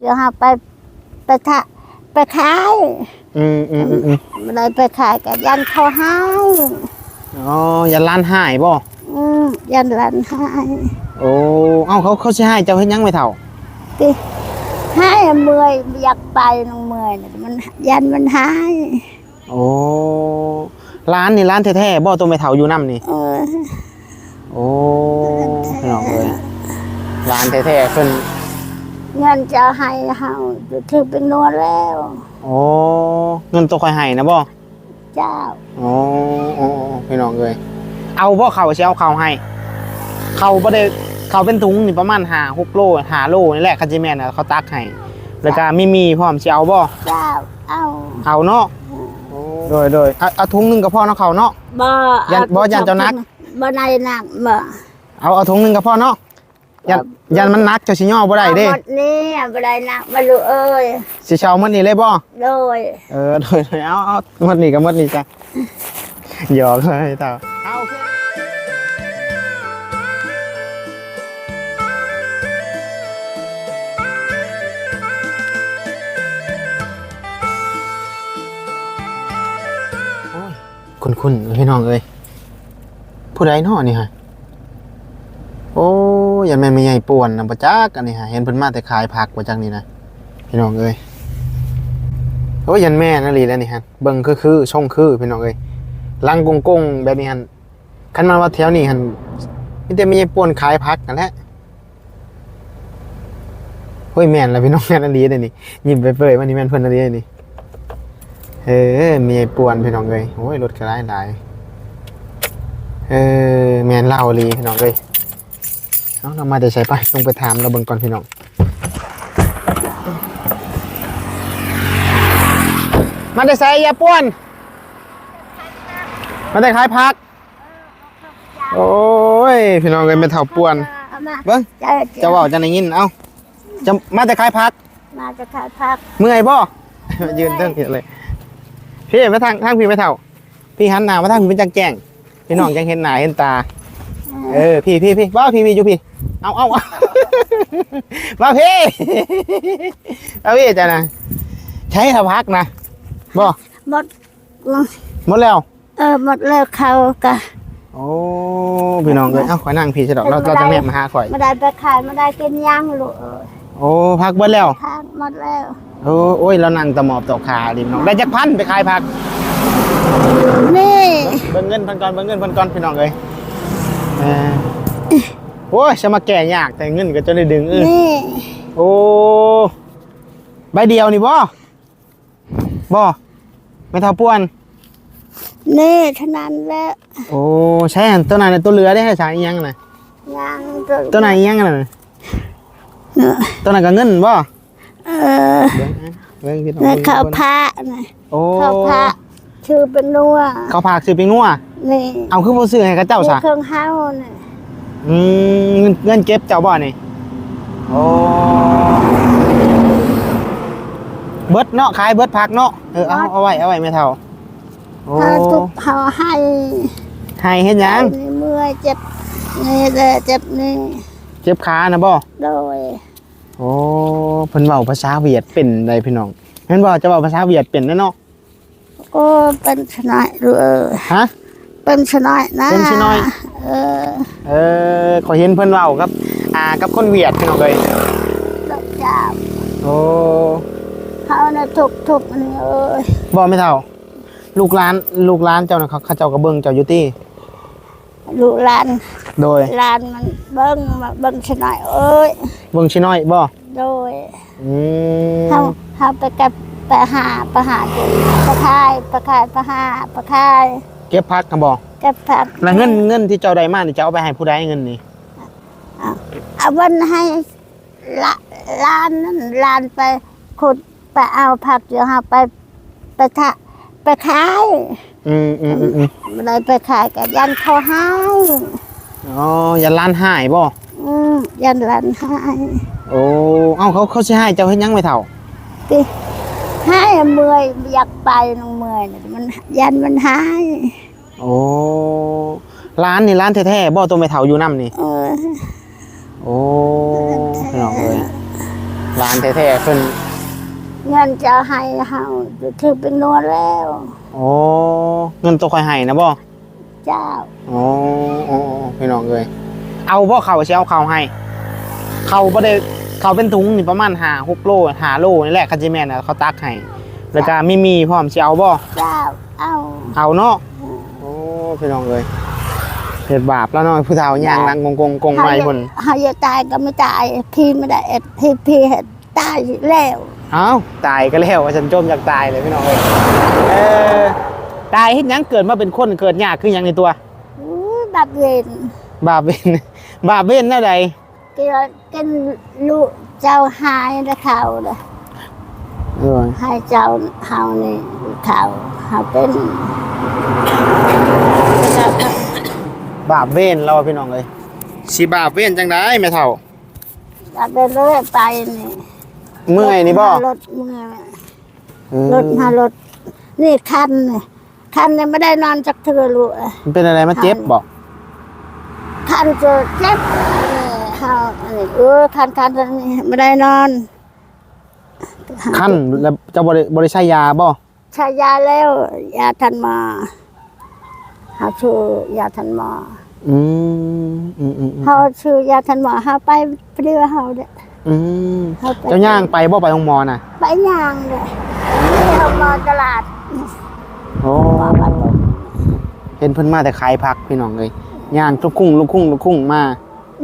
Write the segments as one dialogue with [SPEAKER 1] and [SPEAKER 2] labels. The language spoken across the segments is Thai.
[SPEAKER 1] เดี๋ยวหาไปไปทะไปขาย
[SPEAKER 2] อืมอืมอืมอืม
[SPEAKER 1] ไม่ได้ไปขายกับยันเขาให้
[SPEAKER 2] อ๋ออย่าล้านหายบ่
[SPEAKER 1] อืมยันหลันให้
[SPEAKER 2] โอ้เอ้าเขาเขาสิให้เจ้าเฮ็ดหยังไม่เท่า
[SPEAKER 1] ติให้เมื่อยอยากไปน้องเมื่อยน่ะมันยันมันให้
[SPEAKER 2] โอ้ร้านนี่ร้านแท้ๆบ่ตัวไม่เท่าอยู่นํนี่
[SPEAKER 1] เออ
[SPEAKER 2] โอ้พี่น้องเอ้ยร้านแท้ๆเพิ่น
[SPEAKER 1] เงินจะให้เฮาจะถือเป็นนวดแล้ว
[SPEAKER 2] โอ้เงินตัวคอยให้นะบ่
[SPEAKER 1] เจ้า
[SPEAKER 2] โอ้โอ้โอ้พี่น้องเอ้ยเอาบ่เขาสิเอาเขาให้เขาบ่ได้เขาเป็นถุงนี่ประมาณ5 6โล5โลนี่แหละคันสิแม่นน่ะเขาตักให้แล้วก็มีมีพร้อมสิเอาบ่
[SPEAKER 1] เจ้าเอา
[SPEAKER 2] เอาเนาะโดยโดยเอาเอาถุงหนึงก็พอเนาะเขาเนาะ
[SPEAKER 1] บ่
[SPEAKER 2] ยัน
[SPEAKER 1] เอา
[SPEAKER 2] บ่ยันเจ้านัก
[SPEAKER 1] บ่ในนักบ่
[SPEAKER 2] เอาเอาถุงหนึงก็พอเนาะ ยันยันมันหนักเจ้าสิย่อบ่ได้เด้
[SPEAKER 1] อาหมดนี่บ่ได้นักบ่รู้เอ้ย
[SPEAKER 2] สิเชามันนี่เลยบ่
[SPEAKER 1] โดย
[SPEAKER 2] เออโดยโดยเอาเอาหมดนี่ก็หมดนี่จ้ะหยอกเลยเต่าเอาโอเคโอ้ยคุณคุณพี่น้องเอ้ยผู้ใดเนาะนี่ฮะโอ้ย อย่าแม่นไม่ใหญ่ป่วนนะประจักอันนี้ฮะเห็นเพิ่นมาแต่ขายผักประจักนี่นะพี่น้องเอ้ยโอ้ยยันแม่นั่นลีแล้วนี่ฮะเบิ่งคือคือช่องคือพี่น้องเอ้ยลังกงกงแบบนี้ฮันคันมาว่าแถวนี้ฮันมีแต่มีไอ้ป่วนขายพักนั่นแหละโอ้ยแม่นแล้วพี่น้องแม่นนั่นลีเลยนี่ยิ้มไปเปยวันนี้แม่นเพิ่นนั่นลีเลยนี่เออมีไอ้ป่วนพี่น้องเอ้ยโอ้ยรถกระไรหลายเออแม่นเล่าลีพี่น้องเอ้ย เอาเรามาแต่ใส่ไปต้องไปถามเราเบิ่งก่อนพี่น้องมันได้ใส่ยาป้วนมันได้ขายพัก โอ้ย พี่น้องเลยไม่เท่าป้วน
[SPEAKER 1] เอามา
[SPEAKER 2] เบิ้ง
[SPEAKER 1] เจ้า
[SPEAKER 2] จะเว่าจะได้ยินเอ้าจะมาแต่ขายพัก
[SPEAKER 1] มาจะขายผัก
[SPEAKER 2] เมื่อยบ่ยืนเรื่องผิดเลยพี่มาทางทางพี่ไม่เท่า พี่หันหน้ามาทางพี่เป็นจังแจ้งพี่น้องจังเห็นหน้าเห็นตา เออพี่พี่พี่ว่าพี่พี่อยู่พี่เอาเอาเอามาพี่เอาพี่จ้ะนะใช้ทพักนะบ่
[SPEAKER 1] หมด
[SPEAKER 2] หมดแล้ว
[SPEAKER 1] เออหมดแล้วเขาก็
[SPEAKER 2] โอ้พี่น้องเลยเอ้าขอยนั่งพี่ใช่ดอกเราเราจะแม่มาหาข่อย
[SPEAKER 1] ไม่ได้ไปขายไม่ได้กินย่างลูกเออ
[SPEAKER 2] โอ้พักเบิดแล้ว
[SPEAKER 1] ทางหมดแล้ว
[SPEAKER 2] โอ้โอ้ยเรานั่งตะหมอบตกขาดิพี่น้องได้จักพันไปขายผัก
[SPEAKER 1] นี่
[SPEAKER 2] เบิ่งเงินเพันก่อนเบิ่งเงินเพันก่อนพี่น้องเลยเออโอ้ยจะมาแก่ยากแต่เงินก็จะได้ดึงเออ
[SPEAKER 1] นี่
[SPEAKER 2] โอ้ใบเดียวนี่บ่บ่ไม่เท่าป้วน
[SPEAKER 1] นี่เท่านั้นแหละ
[SPEAKER 2] โอ้ใช่อันตัวนั้นน่ะตัวเรือได้ให้ใช้อีหยังน่ะ
[SPEAKER 1] ย่าง
[SPEAKER 2] ตัวไหนอีหยังน่ะ
[SPEAKER 1] เนอะ
[SPEAKER 2] ตัวนั้นก็เงินบ่
[SPEAKER 1] เออ
[SPEAKER 2] เบิ่งนะเบิ่งพี่น้อง
[SPEAKER 1] นี่
[SPEAKER 2] บิ่ง
[SPEAKER 1] ข้าวพระนะ
[SPEAKER 2] โอ้
[SPEAKER 1] ข้าวพระชื่อเป็นนัว
[SPEAKER 2] เขาพากซื้อไปงัว
[SPEAKER 1] นี่
[SPEAKER 2] เอาคือบ่ซื้อให้กับเจ้า
[SPEAKER 1] มี
[SPEAKER 2] ซะ
[SPEAKER 1] เครื่องเฮานี่
[SPEAKER 2] อืมเงินเงินเก็บเจ้าบ่นี่โอ้เบิดเนาะขายเบิดพักเนาะเออเอาเอาไว้เอาไว้ไม่เท่าโอ้
[SPEAKER 1] ถ้าทุกเฮาให้
[SPEAKER 2] ให้เฮ็ดหยัง
[SPEAKER 1] นี่เมื่อยเจ็บนี่แหละเจ็บนี่
[SPEAKER 2] เจ็บขานะบ่
[SPEAKER 1] โดย
[SPEAKER 2] โอ้เพิ่นเว้าภาษาเวียดเป็นได้พี่น้องแม่นบ่จะเว้าภาษาเวียดเป็นแน่เนาะ
[SPEAKER 1] ก็เป็นชนายหรือเออ
[SPEAKER 2] ฮะ
[SPEAKER 1] เป็นชนายนะ
[SPEAKER 2] เป็นชนาย
[SPEAKER 1] เออ
[SPEAKER 2] เออขอยเห็นเพิ่นเว้ากับ อ่ากับคนเวียดพี่น้องเอ้ย
[SPEAKER 1] ดอกจาบ
[SPEAKER 2] โอ้
[SPEAKER 1] เขาเนี่ยทุกทุกๆอันนี้เอ้ย
[SPEAKER 2] บ่ไม่เท่า ลูกหลานลูกหลานเจ้าน่ะเขาเขาเจ้าก็เบิ่งเจ้าอยู่ติ
[SPEAKER 1] ลูกหลาน
[SPEAKER 2] โดย
[SPEAKER 1] หลานมันเบิ้งมาเบิ้งชนายเอ้ย
[SPEAKER 2] เบิ่งชิน้อยบ่
[SPEAKER 1] โดย
[SPEAKER 2] อืม
[SPEAKER 1] เขาเขาไปกับไปหาไปหาจุไปขายไปขายไปหาไปขาย
[SPEAKER 2] เก็บพักกันบ่
[SPEAKER 1] กับผัก
[SPEAKER 2] แล้วเงินเงินที่เจ้าได้มานี่จะเอาไปให้ผู้ใดเงินนี่
[SPEAKER 1] เอาวันให้ละหลานนั่นหลานไปขุดไปเอาผักเดี๋ยวหาไปไปทะไปขาย
[SPEAKER 2] อืมอืมอืมอืม
[SPEAKER 1] ไม่ได้ไปขายกับยันเขาให้
[SPEAKER 2] อ๋ออย่าล้านหายบ่
[SPEAKER 1] อืมยันหลานให้
[SPEAKER 2] โอ้เอ้าเขาเขาสิให้เจ้าเฮ็ดหยังไม่เท่า
[SPEAKER 1] ติ ให้เมื่อยอยากไปน้องเมื่อยน่ะมันยันมันให้
[SPEAKER 2] โอ้ร้านนี่ร้านแท้ๆบ่ตัวไม่เท่าอยู่นํนี่
[SPEAKER 1] เออ
[SPEAKER 2] โอ้พี่น้องเอ้ยหลานแท้ๆเพิ่น
[SPEAKER 1] เงินจะให้เฮาจะถือเป็นนวดแล้ว
[SPEAKER 2] โอ้เงินตัวคอยให้นะบ่
[SPEAKER 1] เจ้า
[SPEAKER 2] โอ้โอ้โอ้พี่น้องเอ้ยเอาบ่เขาสิเอาเขาให้ เขาบ่ได้ เขาเป็นถุงนี่ประมาณ5 6โล5โลนี่แหละคันจิแมนน่ะเขาตักให้แล้วก็มีมีพร้อมสิเอาบ่
[SPEAKER 1] เจ้าเอา
[SPEAKER 2] เอาเนาะโอ้พี่น้องเอ้ยเฮ็ดบาปแล้วเนาะผู้เฒ่าย่างลังกงกงกงไม้พุ่น
[SPEAKER 1] เฮาจะตายก็ไม่ตายพี่ไม่ได้เอ็ดพี่พี่เฮ็ดตายแล้ว
[SPEAKER 2] เอ้าตายก็แล้วฉันจมอยากตายเลยพี่น้องเอ้ยเออตายเฮ็ดหยังเกิดมาเป็นคนเกิดยากคือหยังในตัว
[SPEAKER 1] บับเวน
[SPEAKER 2] บาปเว้นบาปเว้นแนวใด
[SPEAKER 1] กินกินลูกเจ้าหายนะเขาเด้อ
[SPEAKER 2] เออ
[SPEAKER 1] ให้เจ้าเฮานี่เขาเฮาเป็น
[SPEAKER 2] บาปเว้นเราอะพี่น้องเอ้ยสิบาปเว้นจังไดแม่เฒ่า
[SPEAKER 1] บับเวนเลยไปนี่
[SPEAKER 2] เมื่อยนี่บ่
[SPEAKER 1] รถเมื่อย
[SPEAKER 2] เออ
[SPEAKER 1] รถมารถนี่คันนี่คันนี่ไม่ได้นอนจักเทือลูกเอ้ย
[SPEAKER 2] มันเป็นอะไรมาเจ็บบ่
[SPEAKER 1] คันจะเจ็บ นี่เฮาอันนี้เออคันคันอันนี้ไม่ได้นอน
[SPEAKER 2] ขั้นแล้วจะบ่ได้บ่ได้ใช้ยาบ่
[SPEAKER 1] ใช้ยาแล้ว ยาทันมาเฮาชื่อยาทันมา
[SPEAKER 2] อืมอืมอืมอืม
[SPEAKER 1] เฮาชื่อยาทันมาเฮาไปเพื่อเฮาเด้อ
[SPEAKER 2] อืม
[SPEAKER 1] เฮาไป
[SPEAKER 2] เจ้าย่างไปบ่ไปโรงหมอน่ะ
[SPEAKER 1] ไปย่างเด้อนี่เฮามาตลาด
[SPEAKER 2] โอ้
[SPEAKER 1] มาบ้านผม
[SPEAKER 2] เห็นเพิ่นมาแต่ขายผักพี่น้องเอ้ยย่างลูกคุ้งลูกคุ้งลูกคุ้งมา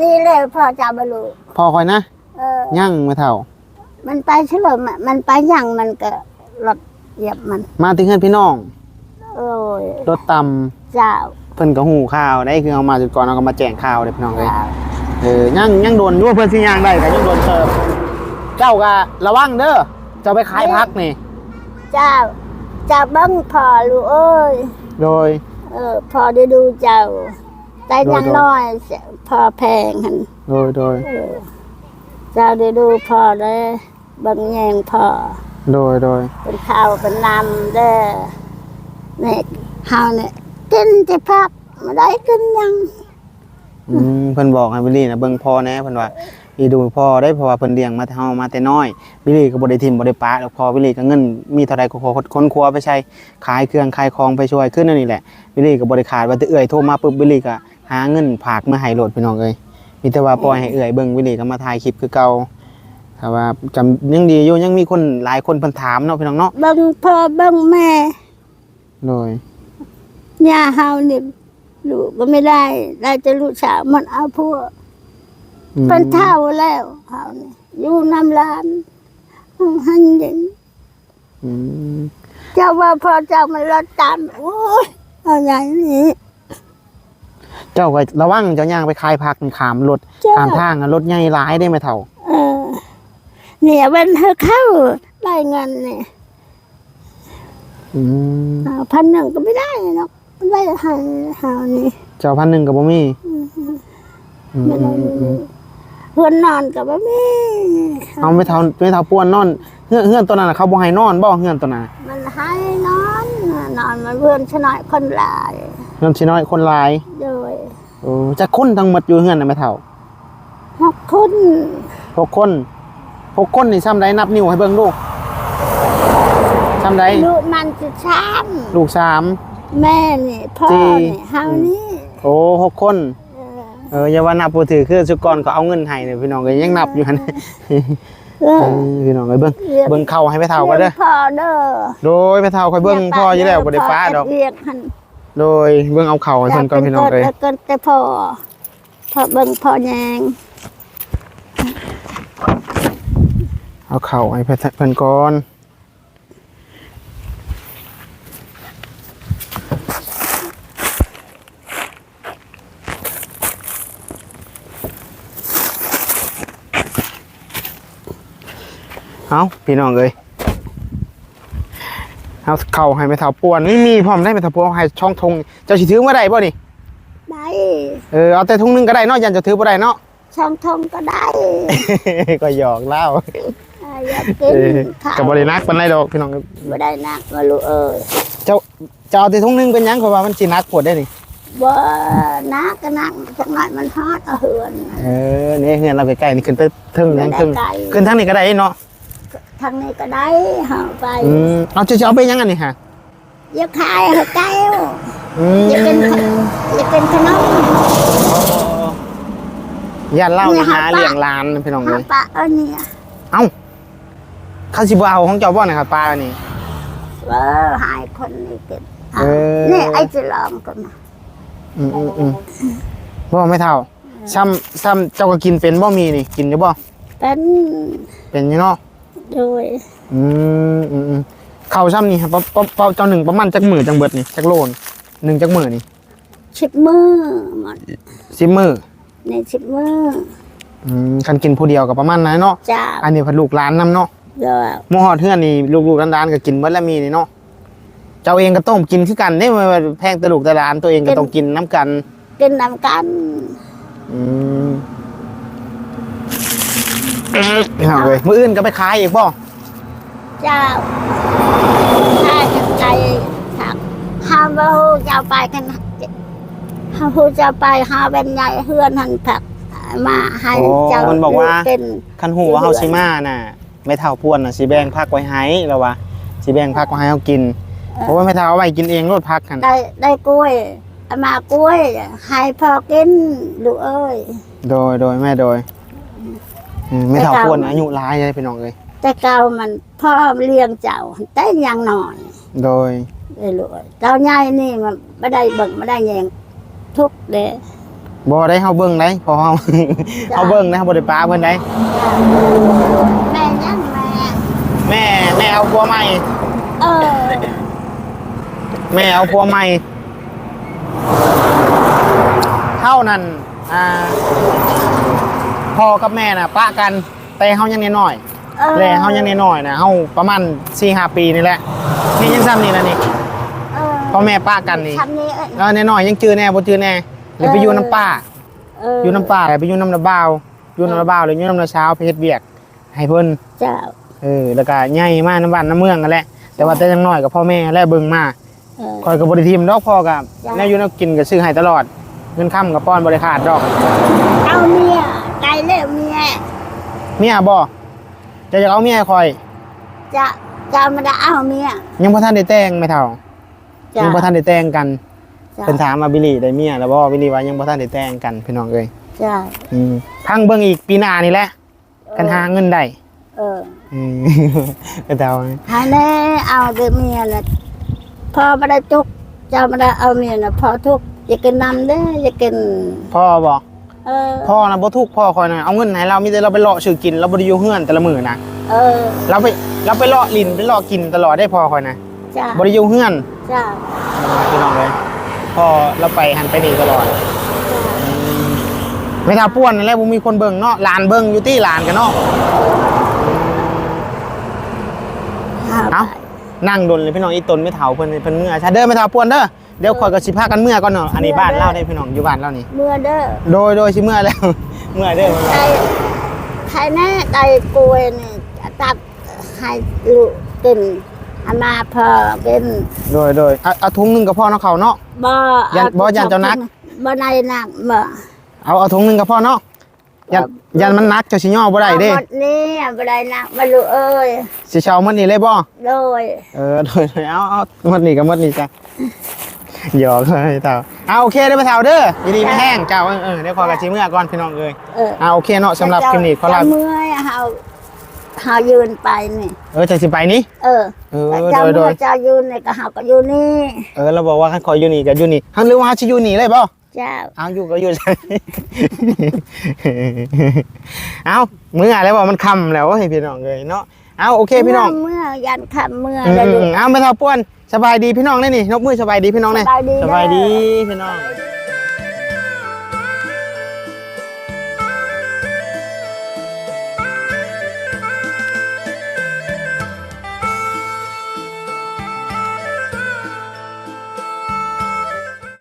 [SPEAKER 1] ดีเลยพ่อจะบรรลุ
[SPEAKER 2] พอคอยนะ
[SPEAKER 1] เออ
[SPEAKER 2] ย่างแม่เฒ่า
[SPEAKER 1] มันไปเฉลิมอะมันไปย่างมันก็รถเหยียบมัน
[SPEAKER 2] มาถึงเฮือนพี่น้อง
[SPEAKER 1] โอ้ย
[SPEAKER 2] รถต่ำ
[SPEAKER 1] เจ้า
[SPEAKER 2] เพิ่นก็หูข่าวได้คือเอามาจุดก่อนเอาก็มาแจ้งข่าวเด้พี่น้องเอ้ย
[SPEAKER 1] เจ้า
[SPEAKER 2] เออย่างยังโดนอยู่ว่าเพิ่นสิย่างได้ก็ยังโดนเติบเจ้าก็ระวังเด้อเจ้าไปขายผักนี่
[SPEAKER 1] เจ้าเจ้าเบังพอลูกเอ้ย
[SPEAKER 2] โดย
[SPEAKER 1] เออพอได้ดูเจ้า แต่
[SPEAKER 2] โดย
[SPEAKER 1] ยัง
[SPEAKER 2] โดย
[SPEAKER 1] น้อยเสียพอแพงหัน
[SPEAKER 2] โดยโดย
[SPEAKER 1] เออเจ้าได้ดูพอได้เบังแยงพอ
[SPEAKER 2] โดยโดย
[SPEAKER 1] เป็นข้าวเป็นน้ำเด้อเนี่ยเฮาเนี่ยกินจะพักไม่ได้กินหยัง
[SPEAKER 2] อืมเพิ่นบอกให้บิลลี่นะเบิ่งพ่อแหน่เพิ่นว่าอีดูพ่อได้เพราะว่าเพิ่นเลี้ยงมาแต่เฮามาแต่น้อยบิลลี่ก็บ่ได้ทิมบ่ได้ปะแล้วพอบิลลี่ก็เงินมีเท่าใดก็ขอคนครัวไปใช้ขายเครื่องขายของไปช่วยขึ้นนั่นนี่แหละบิลลี่ก็บ่ได้ขาดว่าแต่เอื้อยโทรมาปุ๊บบิลลี่ก็ หาเงินฝากมาให้โหลดพี่น้องเอ้ยมีแต่ว่าปล่อยให้เอื้อยเบิ่งบิลลี่ก็มาถ่ายคลิปคือเก่าถ้าว่าจำยังดีอยู่ยังมีคนหลายคนเพิ่นถามเนาะพี่น้องเนาะ
[SPEAKER 1] เบังพ่อเบังแม่
[SPEAKER 2] โดย
[SPEAKER 1] ย่าเฮานี่ลูกก็ไม่ได้ได้จะลูกสาวมันเอาพวก
[SPEAKER 2] อืม
[SPEAKER 1] เป็นเท่าแล้วเฮานี่อยู่น้ำร้านหันเย็น
[SPEAKER 2] อืม
[SPEAKER 1] เจ้าว่าพอเจ้ามันรถตามโอ้ยเอาอย่างนี้
[SPEAKER 2] เจ้าก็ระวังเจ้าย่างไปขายผักขามรถ
[SPEAKER 1] เจ้า
[SPEAKER 2] ขามทางอะรถใหญ่หลายได้ไหมเฒ่า
[SPEAKER 1] เออเนี่ยวันเธอเข้าได้เงินเนี่ย
[SPEAKER 2] อืม
[SPEAKER 1] เอาพันหนึ่งก็ไม่ได้เนาะได้ให้เฮานี่
[SPEAKER 2] เจ้าพันหนึ่งกับบ่มีอืม
[SPEAKER 1] ไม่ได้
[SPEAKER 2] อืมอืม
[SPEAKER 1] เพื่อนนอนกับบ่มี
[SPEAKER 2] เอาไม่เท่าไม่เท่าป่วนนอนเฮือนเฮือนตัวนั้นน่ะเขาบ่ให้นอนบ่เฮือนตัวนั้น
[SPEAKER 1] มันให้นอนนอนมันเพื่อนชนอยคนหลาย
[SPEAKER 2] เฮือนสิน้อยคนหลาย
[SPEAKER 1] โดย
[SPEAKER 2] โอ้จักคนทั้งหมดอยู่เฮือนน่ะไม่เท่า
[SPEAKER 1] หกคน
[SPEAKER 2] หกคนหกคนนี่ซ้ำใดนับนิ้วให้เบิ่งดูซ้ำใด
[SPEAKER 1] ลูกมันจะช้
[SPEAKER 2] ลูกสามำ
[SPEAKER 1] แม่นี่พ่อ
[SPEAKER 2] สี่
[SPEAKER 1] นี่เฮานี่
[SPEAKER 2] โอ้หกคน
[SPEAKER 1] เออ
[SPEAKER 2] เอออย่าว่านับบ่ถือคือสุกรก็เอาเงินให้เนี่ยพี่น้องก็ยังนับอยู่หั่น
[SPEAKER 1] เอ
[SPEAKER 2] เอ
[SPEAKER 1] อ
[SPEAKER 2] อพี่น้องเอ้ยเบิ่ง
[SPEAKER 1] เรียก
[SPEAKER 2] เบิ่งเข้าให้ไม่เท่าก็เด้อ
[SPEAKER 1] รียพ่อเด้อ
[SPEAKER 2] โดยไม่เท่าค่อยเบิ่งพ่ออยู่แล้วบ่ได้ป้าดอก
[SPEAKER 1] เรียกหัน
[SPEAKER 2] โดยเบิ่งเอาเข่าให้เพิ่นก่อนพี่น้องเอ้ย
[SPEAKER 1] แล้วก็แต่พ่อพ่อเบิ่งพ่อแยง
[SPEAKER 2] เอาเข่าให้เพิ่นก่อนเอาพี่น้องเอ้ย เอาเข่าให้ไปเท่าป่วนไม่มีพร้อมได้ไปเท่าป่วนให้ช่องทงเจ้าสิถือมาได้บ่นี่
[SPEAKER 1] ได้
[SPEAKER 2] เออเอาแต่ทุ่งหนึงก็ได้เนาะยันจะถือบ่ได้เนาะ
[SPEAKER 1] ช่องทงก็ได้
[SPEAKER 2] ก็หยอกเล่า
[SPEAKER 1] อ่าอยากกิน
[SPEAKER 2] เออ
[SPEAKER 1] ข้าว
[SPEAKER 2] กับบรินักเป็นไรดอกพี่น้อง
[SPEAKER 1] บ่ได้นักมาลูกเอ้ย
[SPEAKER 2] เจ้าเจ้าเอาแต่ทุ่งหนึงเป็นหยังเพราะว่ามันสินักปวดได้นี่
[SPEAKER 1] บ่นักก็นักจังหน่อยมันฮอดเอาเหือน
[SPEAKER 2] เออนี่เฮือนเราใกล้ๆนี่ขึ้นไปเทึงยัง
[SPEAKER 1] ได้
[SPEAKER 2] เทึง
[SPEAKER 1] ไกล
[SPEAKER 2] ขึ้นทางนี้ก็ได้เนาะ
[SPEAKER 1] ทางนี้ก็ได้เฮาไป
[SPEAKER 2] อืมเอาจะจะเอาไปยังอันนี้ฮะ
[SPEAKER 1] อย่าขายเฮาแก้ว
[SPEAKER 2] อืม
[SPEAKER 1] อย่าเป็นขอย่าเป็นขนม
[SPEAKER 2] ย่านเล่า
[SPEAKER 1] เนี่
[SPEAKER 2] นี่
[SPEAKER 1] ย
[SPEAKER 2] หา
[SPEAKER 1] หาปะ
[SPEAKER 2] เลี้ยงหลานพี่น้อง
[SPEAKER 1] เฮา
[SPEAKER 2] เลย
[SPEAKER 1] ปะเอาเนี่ย
[SPEAKER 2] เอ้าข้าสิบ่เอาของเจ้าบ่นะครับปลาอันนี่
[SPEAKER 1] เออหายคนนี่กิน
[SPEAKER 2] เออ
[SPEAKER 1] นี่ไอ้จะลองกันนะ
[SPEAKER 2] อืมอืมอืมบ่ไม่เท่าซ้ำซ้ำเจ้าก็กินเป็นบ่มีนี่กินอยู่บ่
[SPEAKER 1] เป็น
[SPEAKER 2] เป็นอยู่เนาะ
[SPEAKER 1] โดย
[SPEAKER 2] อืมอืมอืมข้าวซ้ำนี่ครับเปาเปาเปาเจ้าหนึ่งประมาณจักมือจังเบิดนี่จักโลนหนึ่งจักมือนี่
[SPEAKER 1] ชิบมือหมด
[SPEAKER 2] สิบมือ
[SPEAKER 1] ในชิบมือ
[SPEAKER 2] อืมคันกินผู้เดียวก็ประมาณนั้นเนาะ
[SPEAKER 1] จ้า
[SPEAKER 2] อันนี้เพันลูกหลานนํเนาะ
[SPEAKER 1] เดี๋ยว
[SPEAKER 2] หมู่ฮอดเฮือนนี่ลูกๆหลานๆก็กินเบิดแล้วมีนี่เนาะเจ้าเองก็ต้องกินคือกันเด้ว่าแพงแต่ลูกแต่หลานตัวเองก็ต้องกินน้ำกัน
[SPEAKER 1] กินน้ำกัน
[SPEAKER 2] อืม เอาเลยมื้ออื่นก็ไปขายอีกบ่
[SPEAKER 1] เจ้าถ้าจะใจถักฮาบาฮูจะไปกันฮาฮูจะไปฮาเป็นใหญ่เฮือนหันผักมาให้เจ้า
[SPEAKER 2] มันบอกว่า
[SPEAKER 1] เป็น
[SPEAKER 2] คันหูว่าเฮาสิมาน่ะ ไม่เท่าพวนน่ะสิแบ่งพักไว้ให้แล้วว่าสิแบ่งพักไว้ให้เฮากิน เพราะว่าไม่เท่าเอาไว้กินเองรดพักกัน
[SPEAKER 1] ได้ได้กล้วยเอามากล้วยให้พอกินลูกเอ้ย
[SPEAKER 2] โดยโดยแม่โดยอืม ไม่เท่าพวนอายุหลายเลยพี่น้องเอ้ย
[SPEAKER 1] แต่เก่ามันพ่อเลี้ยงเจ้าแต่ยังหน่อย
[SPEAKER 2] โดย
[SPEAKER 1] เลยลูกเอ้ยเจ้าใหญ่นี่มันไม่ได้เบิ่งไม่ได้แยงทุกข์เลย
[SPEAKER 2] บ่ได้เฮาเบิ่งได้เพอเฮา
[SPEAKER 1] จ้ะ
[SPEAKER 2] เฮาเบิ่งนะบ่ได้ป้าเพิ่นได้
[SPEAKER 1] แม่ยังแม่
[SPEAKER 2] แม่แม่เอาผัวใหม่
[SPEAKER 1] เออ
[SPEAKER 2] แม่เอาผัวใหม่เท่านั้นอ่า พ่อกับแม่น่ะปะกันแต่เฮายังน้อย
[SPEAKER 1] เออ
[SPEAKER 2] ๆแต่เฮายังน้อยๆนะเฮาประมาณ4-5ปีนี่แหละนี่ยังซ้ำนี่นะนี่
[SPEAKER 1] เออ
[SPEAKER 2] พ่อแม่ป้ากันนี่
[SPEAKER 1] ทำนี้เอ้ย
[SPEAKER 2] เออน้อยๆยังจื้อแน่บ่จื้อแน่เลยไปอยู่น้ำป้า
[SPEAKER 1] เออ
[SPEAKER 2] อ
[SPEAKER 1] อยู่
[SPEAKER 2] น้ำป้าเลยไปอยู่น้ำนาบ่าวอยู่น้ำนาบ่าวเลยอยู่น้ำนาเช้าไปเฮ็ดเวียก ให้เพิ่น
[SPEAKER 1] เจ้า
[SPEAKER 2] เออแล้วก็ใหญ่มาน้ำบ้านน้ำเมืองกันแหละแต่ว่าแต่ยังน้อยกับพ่อแม่และเบิ่งมา
[SPEAKER 1] เออ
[SPEAKER 2] คอยกับบริทีมดอกพ่อกับ
[SPEAKER 1] จ้ะ
[SPEAKER 2] แนวอยู่แนวกินกับซื้อให้ตลอด เงินค่ำกับป้อนบริขาดดอก
[SPEAKER 1] เอาเมียไกลเร็วเมีย
[SPEAKER 2] เมียบ่จะอยากเอาเมียคอย
[SPEAKER 1] จะจะไมาได้เอาเมีย
[SPEAKER 2] ยังพ่ท่านได้แต่งไม่เท่า
[SPEAKER 1] จ้ะ
[SPEAKER 2] ยังพ่ท่านได้แต่งกัน
[SPEAKER 1] จ้ะ
[SPEAKER 2] เป็นถามมาบิลลี่ได้เมียแล้วบ่บิลลี่ว่ายังพ่ท่านได้แต่งกันพี่น้องเอ้ย
[SPEAKER 1] จ้า
[SPEAKER 2] อืมพังเบิ่งอีกปีหน้านี่แหละกันหาเงินได้
[SPEAKER 1] เออ
[SPEAKER 2] อืมก็เท่า
[SPEAKER 1] หาแน่เอาเด็กเมียน่ะพอไม่ได้ทุกข์เจ้าไม่ได้เอาเมียน่ะพอทุกข์ อย่ากินน้ำเด้ออย่ากิน
[SPEAKER 2] พ่อบ่
[SPEAKER 1] เออ
[SPEAKER 2] พ่อนะบ่ทุกข์พ่อคอยนะเอาเงินให้เรามีแต่เราไปเลาะซื้อกินเราบ่ได้อยู่เฮือนแต่ละมื้อนะ
[SPEAKER 1] เออ
[SPEAKER 2] เราไปเราไปเลาะลินไปเลาะกินตลอดได้พ่อคอยนะ
[SPEAKER 1] จ้า
[SPEAKER 2] บ่ได้อยู่เฮือน
[SPEAKER 1] จ้า
[SPEAKER 2] พี่น้องเลยพอเราไปหันไปนี่ตลอดไม่ท่าป้วนนั่นแหละบ่มีคนเบิ่งเนาะหลานเบิ่งอยู่ที่หลานกันเนาะ
[SPEAKER 1] เอา
[SPEAKER 2] เอ้า นั่งดนเลยพี่น้องอีตนไม่เฒ่าเพิ่นเพิ่นเมื่อชาเด้อไม่เฒ่าป้วนเด้อเดี๋ยวข่อยก็สิพากันเมื่อก่อนเนาะอันนี้บ้านเราได้พี่น้องอยู่บ้านเรานี่
[SPEAKER 1] เมื่อเด้อ
[SPEAKER 2] โดยโดยสิเมื่อแล้ว เมื่อเด้อ
[SPEAKER 1] ใครใครแน่ไก่กล้วยนี่ตัดให้ลูกกินเอามาพอกิน
[SPEAKER 2] โดยโดยเอาเอาถุงหนึงกับพ่อเนาะเขาเนาะ
[SPEAKER 1] บ่
[SPEAKER 2] ยัน
[SPEAKER 1] เอ
[SPEAKER 2] บ่ยันเจ้านัก
[SPEAKER 1] บ่ในนักบ่
[SPEAKER 2] เอาเอาถุงหนึงกับพ่อเนาะ ยันยันมันนักเจ้าสิย่อบ่ได้เด้
[SPEAKER 1] อาหมดนี่บ่ได้นักบ่รู้เอ้ย
[SPEAKER 2] สิเชามันนี่เลยบ่
[SPEAKER 1] โดย
[SPEAKER 2] เออโดยโดยเอาเอาหมดนี่กับหมดนี่จ้ะหยอกเลยเต่าเอาโอเคได้อไปเท่าเด้อยินดีไม่แห้งเจ้าเออเออเดี๋ยวขอกระชิเมื่อก่อนพี่น้องเอ้ย
[SPEAKER 1] เออ
[SPEAKER 2] เอาโอเคเนาะสำหรับคลิปนี้ขอลา
[SPEAKER 1] เจ้เมื่อยเฮาเฮายืนไปนี่
[SPEAKER 2] เออจะสิไปนี้
[SPEAKER 1] เออ
[SPEAKER 2] เออ
[SPEAKER 1] เจ้า
[SPEAKER 2] โดยโด
[SPEAKER 1] เมื่อยเจ้ายืนนี่ก็เฮาก็อยู่นี่
[SPEAKER 2] เออเราบอกว่าคันคอยอยู่นี่กับอยู่นี่ฮันหรือว่าชิอยู่นี่เลยเปล่า
[SPEAKER 1] เจ้า
[SPEAKER 2] เอาอยู่ก็อยู่เอาเมื่อแล้วว่ามันคำแล้วให้พี่น้องเลยเนาะ เอาโอเคพี่น้อง
[SPEAKER 1] เมื่อยันค่ำเมื่อ
[SPEAKER 2] อืม
[SPEAKER 1] แล้วลูก
[SPEAKER 2] เอาไปเท่าป้วน สบายดีพี่น้องเลยนี่นกมือสบายดีพี่น้องเลย
[SPEAKER 1] สบายดี
[SPEAKER 2] สบายดี
[SPEAKER 1] เด้อ
[SPEAKER 2] พี่น้อง